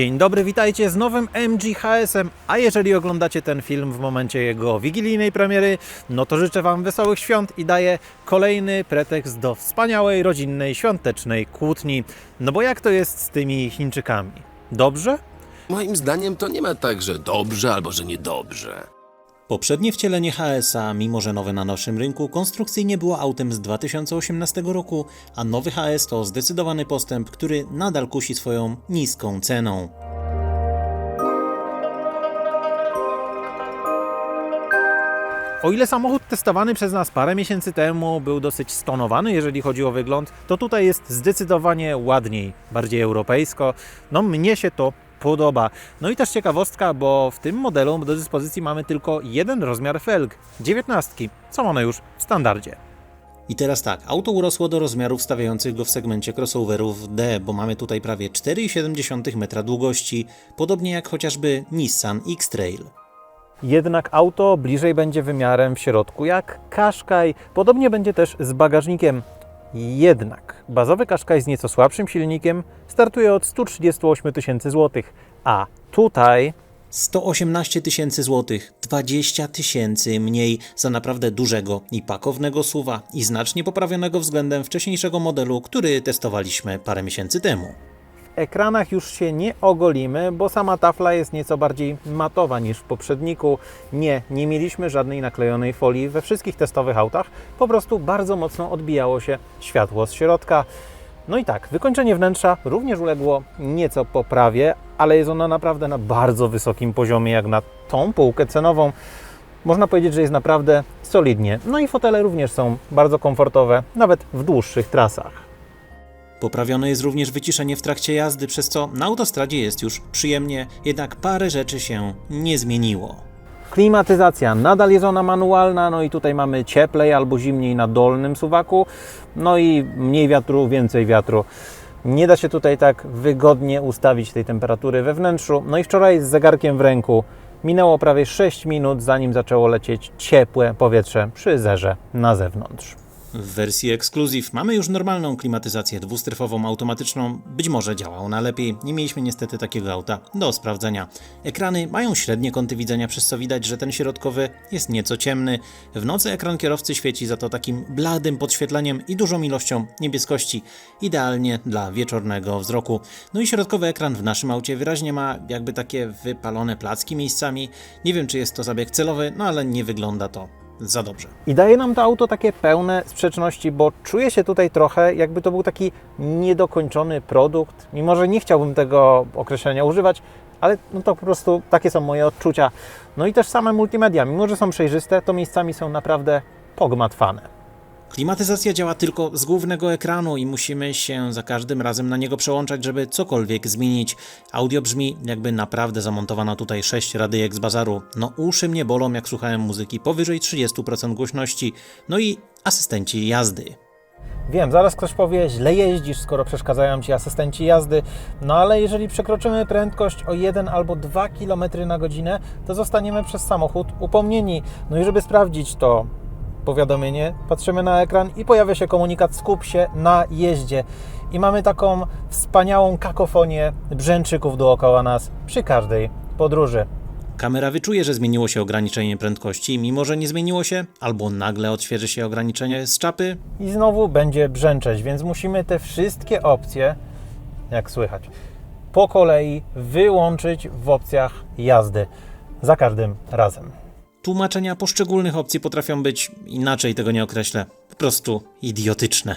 Dzień dobry, witajcie z nowym MG HS-em, a jeżeli oglądacie ten film w momencie jego wigilijnej premiery, no to życzę Wam wesołych świąt i daję kolejny pretekst do wspaniałej, rodzinnej, świątecznej kłótni. No bo jak to jest z tymi Chińczykami? Dobrze? Moim zdaniem to nie ma tak, że dobrze albo że niedobrze. Poprzednie wcielenie HS-a, mimo że nowe na naszym rynku, konstrukcyjnie było autem z 2018 roku, a nowy HS to zdecydowany postęp, który nadal kusi swoją niską ceną. O ile samochód testowany przez nas parę miesięcy temu był dosyć stonowany, jeżeli chodzi o wygląd, to tutaj jest zdecydowanie ładniej, bardziej europejsko. No mnie się to podoba. No i też ciekawostka, bo w tym modelu do dyspozycji mamy tylko jeden rozmiar felg, 19. Są one już w standardzie. I teraz tak, auto urosło do rozmiarów stawiających go w segmencie crossoverów D, bo mamy tutaj prawie 4,7 metra długości, podobnie jak chociażby Nissan X-Trail. Jednak auto bliżej będzie wymiarem w środku jak Qashqai. Podobnie będzie też z bagażnikiem. Jednak bazowy Qashqai z nieco słabszym silnikiem startuje od 138 tysięcy złotych, a tutaj 118 tysięcy złotych, 20 tysięcy mniej za naprawdę dużego i pakownego suwa i znacznie poprawionego względem wcześniejszego modelu, który testowaliśmy parę miesięcy temu. w ekranach już się nie ogolimy, bo sama tafla jest nieco bardziej matowa niż w poprzedniku. Nie, nie mieliśmy żadnej naklejonej folii we wszystkich testowych autach, po prostu bardzo mocno odbijało się światło z środka. No i tak, wykończenie wnętrza również uległo nieco poprawie, ale jest ono naprawdę na bardzo wysokim poziomie, jak na tą półkę cenową. Można powiedzieć, że jest naprawdę solidnie. No i fotele również są bardzo komfortowe, nawet w dłuższych trasach. Poprawione jest również wyciszenie w trakcie jazdy, przez co na autostradzie jest już przyjemnie, jednak parę rzeczy się nie zmieniło. Klimatyzacja nadal jest ona manualna, no i tutaj mamy cieplej albo zimniej na dolnym suwaku, no i mniej wiatru, więcej wiatru. Nie da się tutaj tak wygodnie ustawić tej temperatury we wnętrzu. No i wczoraj z zegarkiem w ręku minęło prawie 6 minut, zanim zaczęło lecieć ciepłe powietrze przy zerze na zewnątrz. W wersji Exclusive mamy już normalną klimatyzację dwustrefową, automatyczną. Być może działa ona lepiej. Nie mieliśmy niestety takiego auta do sprawdzenia. Ekrany mają średnie kąty widzenia, przez co widać, że ten środkowy jest nieco ciemny. W nocy ekran kierowcy świeci za to takim bladym podświetleniem i dużą ilością niebieskości. Idealnie dla wieczornego wzroku. No i środkowy ekran w naszym aucie wyraźnie ma jakby takie wypalone placki miejscami. Nie wiem, czy jest to zabieg celowy, no ale nie wygląda to za dobrze. I daje nam to auto takie pełne sprzeczności, bo czuję się tutaj trochę, jakby to był taki niedokończony produkt. Mimo, że nie chciałbym tego określenia używać, ale no to po prostu takie są moje odczucia. No i też same multimedia, mimo że są przejrzyste, to miejscami są naprawdę pogmatwane. Klimatyzacja działa tylko z głównego ekranu i musimy się za każdym razem na niego przełączać, żeby cokolwiek zmienić. Audio brzmi jakby naprawdę zamontowano tutaj 6 radyjek z bazaru. No uszy mnie bolą jak słuchałem muzyki powyżej 30% głośności. No i asystenci jazdy. Wiem, zaraz ktoś powie, źle jeździsz, skoro przeszkadzają Ci asystenci jazdy, no ale jeżeli przekroczymy prędkość o 1 albo 2 km na godzinę, to zostaniemy przez samochód upomnieni. No i żeby sprawdzić to powiadomienie, patrzymy na ekran i pojawia się komunikat skup się na jeździe. I mamy taką wspaniałą kakofonię brzęczyków dookoła nas przy każdej podróży. Kamera wyczuje, że zmieniło się ograniczenie prędkości, mimo że nie zmieniło się, albo nagle odświeży się ograniczenie z czapy. I znowu będzie brzęczeć, więc musimy te wszystkie opcje, jak słychać, po kolei wyłączyć w opcjach jazdy. Za każdym razem. Tłumaczenia poszczególnych opcji potrafią być, inaczej tego nie określę, po prostu idiotyczne.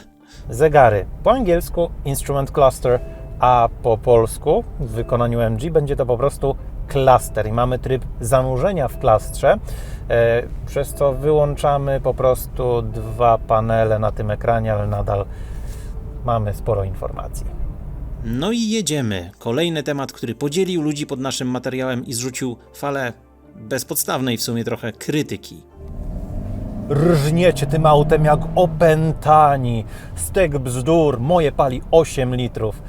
Zegary. Po angielsku instrument cluster, a po polsku w wykonaniu MG będzie to po prostu cluster. I mamy tryb zanurzenia w klastrze, e, przez co wyłączamy po prostu dwa panele na tym ekranie, ale nadal mamy sporo informacji. No i jedziemy. Kolejny temat, który podzielił ludzi pod naszym materiałem i zrzucił falę bezpodstawnej w sumie trochę krytyki. Rżniecie tym autem jak opętani. Stek bzdur, moje pali 8 litrów.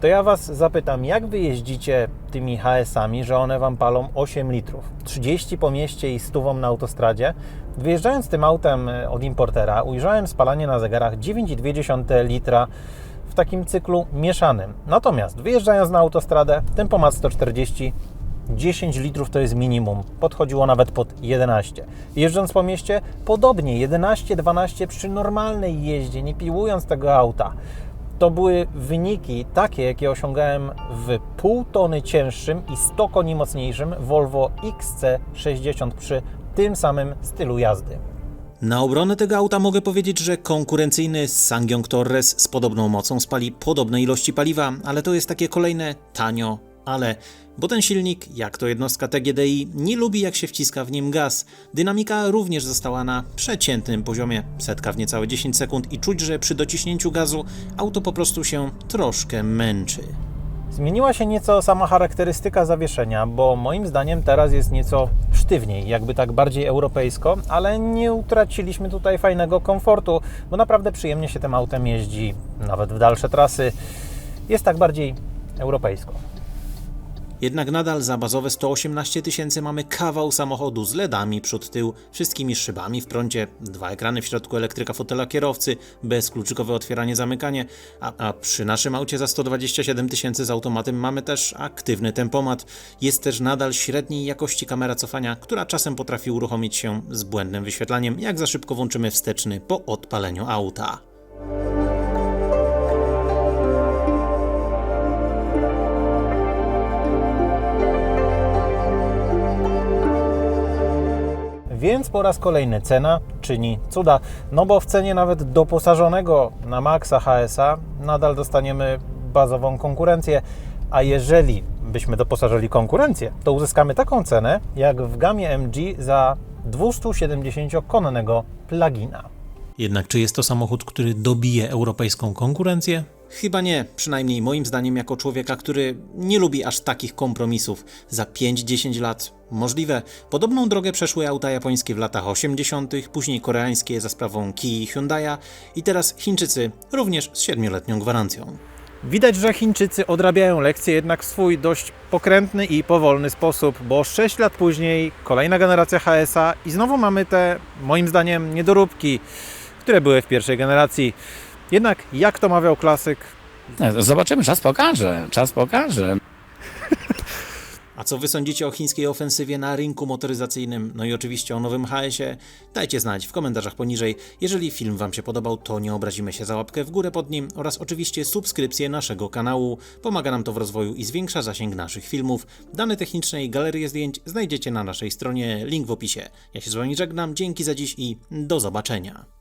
To ja Was zapytam, jak Wy jeździcie tymi HS-ami, że one Wam palą 8 litrów? 30 po mieście i 100 na autostradzie. Wyjeżdżając tym autem e, od importera, ujrzałem spalanie na zegarach 9,2 litra w takim cyklu mieszanym. Natomiast wyjeżdżając na autostradę, tempomat 140 10 litrów to jest minimum. Podchodziło nawet pod 11. Jeżdżąc po mieście, podobnie 11-12 przy normalnej jeździe, nie piłując tego auta. To były wyniki takie, jakie osiągałem w pół tony cięższym i 100 koni mocniejszym Volvo XC60 przy tym samym stylu jazdy. Na obronę tego auta mogę powiedzieć, że konkurencyjny Sangyong Torres z podobną mocą spali podobne ilości paliwa, ale to jest takie kolejne tanio, ale bo ten silnik, jak to jednostka TGDI, nie lubi jak się wciska w nim gaz. Dynamika również została na przeciętnym poziomie, setka w niecałe 10 sekund i czuć, że przy dociśnięciu gazu auto po prostu się troszkę męczy. Zmieniła się nieco sama charakterystyka zawieszenia, bo moim zdaniem teraz jest nieco sztywniej, jakby tak bardziej europejsko, ale nie utraciliśmy tutaj fajnego komfortu, bo naprawdę przyjemnie się tym autem jeździ, nawet w dalsze trasy. Jest tak bardziej europejsko. Jednak nadal za bazowe 118 tysięcy mamy kawał samochodu z LEDami przód tył, wszystkimi szybami w prącie, dwa ekrany w środku elektryka fotela kierowcy, bezkluczykowe otwieranie zamykanie, a, a przy naszym aucie za 127 tysięcy z automatem mamy też aktywny tempomat. Jest też nadal średniej jakości kamera cofania, która czasem potrafi uruchomić się z błędnym wyświetlaniem, jak za szybko włączymy wsteczny po odpaleniu auta. Więc po raz kolejny cena czyni cuda, no bo w cenie nawet doposażonego na maksa HSA nadal dostaniemy bazową konkurencję, a jeżeli byśmy doposażyli konkurencję, to uzyskamy taką cenę jak w gamie MG za 270-konnego plugina. Jednak czy jest to samochód, który dobije europejską konkurencję? Chyba nie, przynajmniej moim zdaniem jako człowieka, który nie lubi aż takich kompromisów. Za 5-10 lat możliwe. Podobną drogę przeszły auta japońskie w latach 80., później koreańskie za sprawą Kii i Hyundai'a i teraz Chińczycy również z 7-letnią gwarancją. Widać, że Chińczycy odrabiają lekcje jednak w swój dość pokrętny i powolny sposób, bo 6 lat później kolejna generacja HSA i znowu mamy te, moim zdaniem, niedoróbki, które były w pierwszej generacji. Jednak, jak to mawiał klasyk, Zobaczymy, czas pokaże, czas pokaże. A co wy sądzicie o chińskiej ofensywie na rynku motoryzacyjnym? No i oczywiście o nowym HS-ie? Dajcie znać w komentarzach poniżej. Jeżeli film wam się podobał, to nie obrazimy się za łapkę w górę pod nim oraz oczywiście subskrypcję naszego kanału. Pomaga nam to w rozwoju i zwiększa zasięg naszych filmów. Dane techniczne i galerię zdjęć znajdziecie na naszej stronie, link w opisie. Ja się z wami żegnam, dzięki za dziś i do zobaczenia.